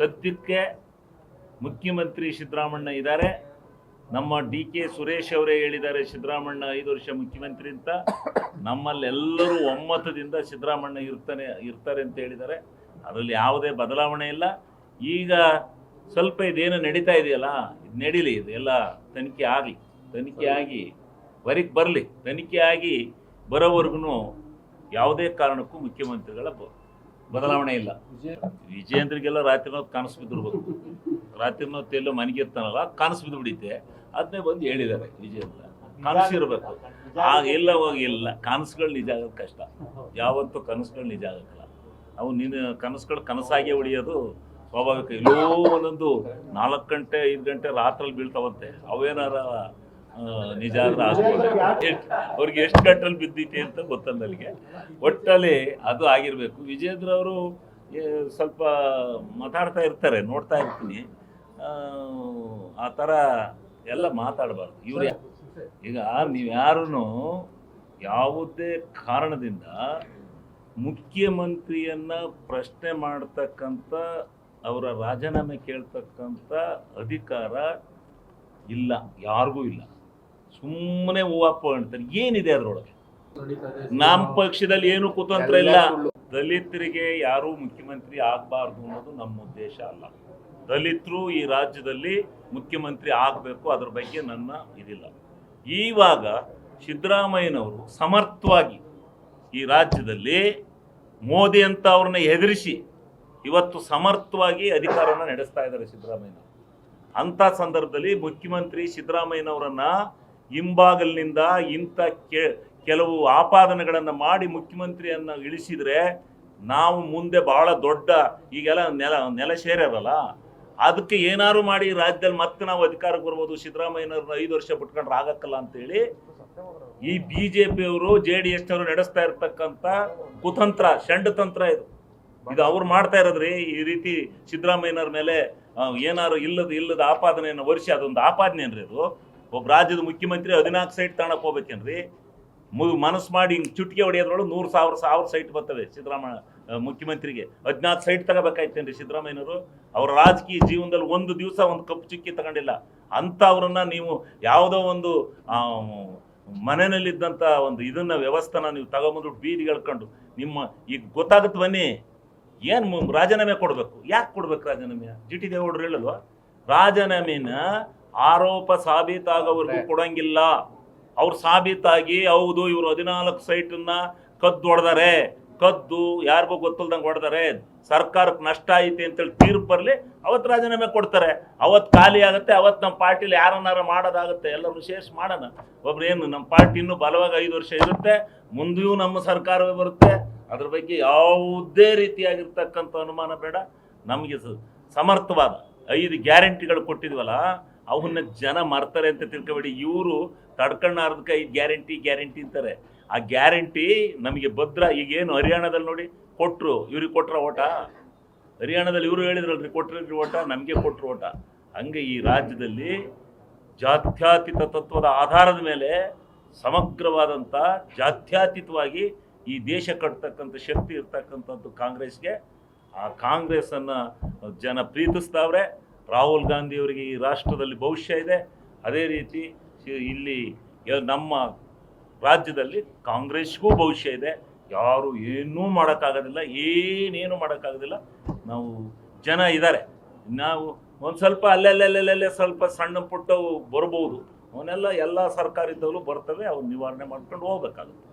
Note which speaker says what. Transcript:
Speaker 1: ಸದ್ಯಕ್ಕೆ ಮುಖ್ಯಮಂತ್ರಿ ಸಿದ್ದರಾಮಣ್ಣ ಇದ್ದಾರೆ. ನಮ್ಮ ಡಿ ಕೆ ಸುರೇಶ್ ಅವರೇ ಹೇಳಿದ್ದಾರೆ ಸಿದ್ದರಾಮಣ್ಣ ಐದು ವರ್ಷ ಮುಖ್ಯಮಂತ್ರಿ ಅಂತ. ನಮ್ಮಲ್ಲೆಲ್ಲರೂ ಒಮ್ಮತದಿಂದ ಸಿದ್ದರಾಮಣ್ಣ ಇರ್ತಾನೆ, ಇರ್ತಾರೆ ಅಂತ ಹೇಳಿದ್ದಾರೆ. ಅದರಲ್ಲಿ ಯಾವುದೇ ಬದಲಾವಣೆ ಇಲ್ಲ. ಈಗ ಸ್ವಲ್ಪ ಇದೇನು ನಡೀತಾ ಇದೆಯಲ್ಲ, ಇದು ನಡೀಲಿ, ಇದೆಲ್ಲ ತನಿಖೆ ಆಗಲಿ, ತನಿಖೆ ಆಗಿ ಹೊರಗೆ ಬರಲಿ, ತನಿಖೆ ಆಗಿ ಬರೋವರೆಗೂ ಯಾವುದೇ ಕಾರಣಕ್ಕೂ ಮುಖ್ಯಮಂತ್ರಿಗಳ ಬದಲಾವಣೆ ಇಲ್ಲ. ವಿಜಯೇಂದ್ರಿಗೆಲ್ಲ ರಾತ್ರಿ ಹೊತ್ತು ಕನಸು ಬಿದ್ದಿರ್ಬೇಕು ರಾತ್ರಿ ಹೊತ್ತು ಎಲ್ಲೋ ಮನೆಗಿರ್ತಾನಲ್ಲ ಕನಸು ಬಿದ್ದು ಬಿಡಿತೆ ಅದನ್ನೇ ಬಂದು ಹೇಳಿದ್ದಾರೆ ವಿಜಯೇಂದ್ರ. ಕನಸು ಇರಬೇಕು. ಆಗ ಎಲ್ಲ ಹೋಗಿಲ್ಲ ಕನಸುಗಳು ನಿಜ ಆಗೋದು ಕಷ್ಟ. ಯಾವತ್ತೂ ಕನಸುಗಳು ನಿಜ ಆಗಕ್ಕಲ್ಲ. ಅವು ನಿನ್ನ ಕನಸುಗಳು ಕನಸಾಗೆ ಉಳಿಯೋದು ಸ್ವಾಭಾವಿಕ. ಎಲ್ಲೋ ಒಂದೊಂದು ನಾಲ್ಕು ಗಂಟೆ ಐದು ಗಂಟೆ ರಾತ್ರಲ್ಲಿ ಬೀಳ್ತಾವಂತೆ. ಅವೇನಾರ ನಿಜ ಆದ್ರೆ ಅವ್ರಿಗೆ ಎಷ್ಟು ಗಂಟಲ್ಲಿ ಬಿದ್ದೈತೆ ಅಂತ ಗೊತ್ತಲ್ಲ ನನಗೆ ಒಟ್ಟಲ್ಲಿ ಅದು ಆಗಿರಬೇಕು. ವಿಜೇಂದ್ರ ಅವರು ಸ್ವಲ್ಪ ಮಾತಾಡ್ತಾ ಇರ್ತಾರೆ ನೋಡ್ತಾ ಇರ್ತೀನಿ. ಆ, ಥರ ಎಲ್ಲ ಮಾತಾಡಬಾರ್ದು. ಇವ್ರು ಈಗ ನೀವು ಯಾರೂ ಯಾವುದೇ ಕಾರಣದಿಂದ ಮುಖ್ಯಮಂತ್ರಿಯನ್ನು ಪ್ರಶ್ನೆ ಮಾಡ್ತಕ್ಕಂಥ ಅವರ ರಾಜೀನಾಮೆ ಕೇಳ್ತಕ್ಕಂಥ ಅಧಿಕಾರ ಇಲ್ಲ. ಯಾರಿಗೂ ಇಲ್ಲ. ಸುಮ್ಮನೆ ಹೂವಪ್ಪ ಅಂತಾರೆ ಏನಿದೆ ಅದರೊಳಗೆ? ನಮ್ಮ ಪಕ್ಷದಲ್ಲಿ ಏನು ಕುತಂತ್ರ ಇಲ್ಲ. ದಲಿತರಿಗೆ ಯಾರೂ ಮುಖ್ಯಮಂತ್ರಿ ಆಗಬಾರ್ದು ಅನ್ನೋದು ನಮ್ಮ ಉದ್ದೇಶ ಅಲ್ಲ. ದಲಿತರು ಈ ರಾಜ್ಯದಲ್ಲಿ ಮುಖ್ಯಮಂತ್ರಿ ಆಗಬೇಕು ಅದ್ರ ಬಗ್ಗೆ ನನ್ನ ಇದಿಲ್ಲ. ಈವಾಗ ಸಿದ್ದರಾಮಯ್ಯನವರು ಸಮರ್ಥವಾಗಿ ಈ ರಾಜ್ಯದಲ್ಲಿ ಮೋದಿ ಅಂತ ಅವ್ರನ್ನ ಹೆದರಿಸಿ ಇವತ್ತು ಸಮರ್ಥವಾಗಿ ಅಧಿಕಾರವನ್ನು ನಡೆಸ್ತಾ ಇದ್ದಾರೆ ಸಿದ್ದರಾಮಯ್ಯನವರು. ಅಂಥ ಸಂದರ್ಭದಲ್ಲಿ ಮುಖ್ಯಮಂತ್ರಿ ಸಿದ್ದರಾಮಯ್ಯನವರನ್ನ ಹಿಂಬಾಗಲಿನಿಂದ ಇಂಥ ಕೆ, ಕೆಲವು ಆಪಾದನೆಗಳನ್ನು ಮಾಡಿ ಮುಖ್ಯಮಂತ್ರಿಯನ್ನು ಇಳಿಸಿದರೆ ನಾವು ಮುಂದೆ ಬಹಳ ದೊಡ್ಡ ಈಗೆಲ್ಲ ನೆಲ ನೆಲ ಸೇರ್ಯಾರಲ್ಲ, ಅದಕ್ಕೆ ಏನಾರು ಮಾಡಿ ರಾಜ್ಯದಲ್ಲಿ ಮತ್ತೆ ನಾವು ಅಧಿಕಾರಕ್ಕೆ ಬರ್ಬೋದು, ಸಿದ್ದರಾಮಯ್ಯನವ್ರನ್ನ ಐದು ವರ್ಷ ಬಿಟ್ಕೊಂಡ್ರೆ ಆಗಕ್ಕಲ್ಲ ಅಂತೇಳಿ ಈ ಬಿ ಜೆ ಪಿಯವರು ಜೆ ಡಿ ಎಸ್ನವರು ನಡೆಸ್ತಾ ಇರ್ತಕ್ಕಂಥ ಕುತಂತ್ರ ಷಂಡತಂತ್ರ ಇದು. ಇದು ಅವ್ರು ಮಾಡ್ತಾ ಇರೋದ್ರಿ, ಈ ರೀತಿ ಸಿದ್ದರಾಮಯ್ಯನವ್ರ ಮೇಲೆ ಏನಾರು ಇಲ್ಲದ ಇಲ್ಲದ ಆಪಾದನೆಯನ್ನು ವರ್ಷಿ ಅದೊಂದು ಆಪಾದನೆ ಏನ್ರಿ ಅದು? ಒಬ್ಬ ರಾಜ್ಯದ ಮುಖ್ಯಮಂತ್ರಿ ಹದಿನಾಲ್ಕು ಸೈಟ್ ತಗೊಳಕ್ ಹೋಗ್ಬೇಕೇನ್ರಿ? ಮು, ಮನಸ್ಸು ಮಾಡಿ ಹಿಂಗೆ ಚುಟ್ಕಿ ಹೊಡೆಯೋದ್ರೊಳಗೆ ನೂರು ಸಾವಿರ ಸಾವಿರ ಸೈಟ್ ಬರ್ತವೆ ಸಿದ್ದರಾಮಯ್ಯ ಮುಖ್ಯಮಂತ್ರಿಗೆ. ಹದಿನಾಲ್ಕು ಸೈಟ್ ತಗೋಬೇಕಾಯ್ತೇನ್ರಿ ಸಿದ್ದರಾಮಯ್ಯನವರು? ಅವ್ರ ರಾಜಕೀಯ ಜೀವನದಲ್ಲಿ ಒಂದು ದಿವಸ ಒಂದು ಕಪ್ಪು ಚುಕ್ಕಿ ತಗೊಂಡಿಲ್ಲ. ಅಂಥವ್ರನ್ನ ನೀವು ಯಾವುದೋ ಒಂದು ಮನೆಯಲ್ಲಿದ್ದಂಥ ಒಂದು ಇದನ್ನ, ವ್ಯವಸ್ಥೆನ ನೀವು ತಗೊಂಬಂದು ಬೀದಿ ಹೇಳ್ಕೊಂಡು ನಿಮ್ಮ, ಈಗ ಗೊತ್ತಾಗುತ್ತೆ ಬನ್ನಿ, ಏನು ರಾಜೀನಾಮೆ ಕೊಡಬೇಕು? ಯಾಕೆ ಕೊಡ್ಬೇಕು ರಾಜೀನಾಮೆ? ಜಿ ಟಿ ದೇವೇಗೌಡರು ಹೇಳಲ್ವಾ? ರಾಜೀನಾಮೆನ ಆರೋಪ ಸಾಬೀತಾಗೋವರೆಗೂ ಕೊಡಂಗಿಲ್ಲ. ಅವ್ರು ಸಾಬೀತಾಗಿ ಹೌದು ಇವರು ಹದಿನಾಲ್ಕು ಸೈಟನ್ನ ಕದ್ದು ಹೊಡೆದಾರೆ. ಕದ್ದು ಯಾರಿಗೂ ಗೊತ್ತಿಲ್ದಂಗೆ ಹೊಡೆದಾರೆ. ಸರ್ಕಾರಕ್ಕೆ ನಷ್ಟ ಐತೆ ಅಂತೇಳಿ ತೀರ್ಪು ಬರಲಿ ಅವತ್ತು ರಾಜೀನಾಮೆ ಕೊಡ್ತಾರೆ. ಅವತ್ತು ಖಾಲಿ ಆಗುತ್ತೆ ಅವತ್ತು ನಮ್ಮ ಪಾರ್ಟಿಲಿ ಯಾರನ್ನಾರ ಮಾಡೋದಾಗುತ್ತೆ ಎಲ್ಲರೂ ಶೇಷ ಮಾಡೋಣ. ಒಬ್ರು ಏನು ನಮ್ಮ ಪಾರ್ಟಿ ಇನ್ನೂ ಬಲವಾಗಿ ಐದು ವರ್ಷ ಇರುತ್ತೆ ಮುಂದೆಯೂ ನಮ್ಮ ಸರ್ಕಾರವೇ ಬರುತ್ತೆ. ಅದ್ರ ಬಗ್ಗೆ ಯಾವುದೇ ರೀತಿಯಾಗಿರ್ತಕ್ಕಂಥ ಅನುಮಾನ ಬೇಡ. ನಮಗೆ ಸಮರ್ಥವಾದ ಐದು ಗ್ಯಾರಂಟಿಗಳು ಕೊಟ್ಟಿದ್ವಲ್ಲ ಅವನ್ನ ಜನ ಮರ್ತಾರೆ ಅಂತ ತಿಳ್ಕೊಬೇಡಿ. ಇವರು ತಡ್ಕಣ್ಣಾರ್ದಕ್ಕೆ ಈ ಗ್ಯಾರಂಟಿ ಗ್ಯಾರಂಟಿ ಅಂತಾರೆ. ಆ ಗ್ಯಾರಂಟಿ ನಮಗೆ ಭದ್ರ. ಈಗೇನು ಹರಿಯಾಣದಲ್ಲಿ ನೋಡಿ ಕೊಟ್ಟರು ಇವ್ರಿಗೆ ಕೊಟ್ರ ಓಟ? ಹರಿಯಾಣದಲ್ಲಿ ಇವರು ಹೇಳಿದ್ರಲ್ರಿ ಕೊಟ್ರಿ ಓಟ? ನಮಗೆ ಕೊಟ್ಟರು ಓಟ. ಹಂಗೆ ಈ ರಾಜ್ಯದಲ್ಲಿ ಜಾತ್ಯಾತೀತ ತತ್ವದ ಆಧಾರದ ಮೇಲೆ ಸಮಗ್ರವಾದಂಥ ಜಾತ್ಯಾತೀತವಾಗಿ ಈ ದೇಶ ಕಟ್ತಕ್ಕಂಥ ಶಕ್ತಿ ಇರ್ತಕ್ಕಂಥದ್ದು ಕಾಂಗ್ರೆಸ್ಗೆ. ಆ ಕಾಂಗ್ರೆಸ್ಸನ್ನು ಜನ ಪ್ರೀತಿಸ್ತಾವ್ರೆ. ರಾಹುಲ್ ಗಾಂಧಿ ಅವರಿಗೆ ಈ ರಾಷ್ಟ್ರದಲ್ಲಿ ಭವಿಷ್ಯ ಇದೆ. ಅದೇ ರೀತಿ ಇಲ್ಲಿ ನಮ್ಮ ರಾಜ್ಯದಲ್ಲಿ ಕಾಂಗ್ರೆಸ್ಗೂ ಭವಿಷ್ಯ ಇದೆ. ಯಾರು ಏನೂ ಮಾಡೋಕ್ಕಾಗೋದಿಲ್ಲ, ಏನೇನು ಮಾಡೋಕ್ಕಾಗೋದಿಲ್ಲ. ನಾವು ಜನ ಇದ್ದಾರೆ. ನಾವು ಒಂದು ಸ್ವಲ್ಪ ಅಲ್ಲೆಲ್ಲೆಲ್ಲೆಲ್ಲೆ ಸ್ವಲ್ಪ ಸಣ್ಣ ಪುಟ್ಟವು ಬರ್ಬೋದು ಅವನ್ನೆಲ್ಲ ಎಲ್ಲ ಸರ್ಕಾರದಲ್ಲೂ ಬರ್ತವೆ, ಅವ್ನು ನಿವಾರಣೆ ಮಾಡ್ಕೊಂಡು ಹೋಗ್ಬೇಕಾಗುತ್ತೆ.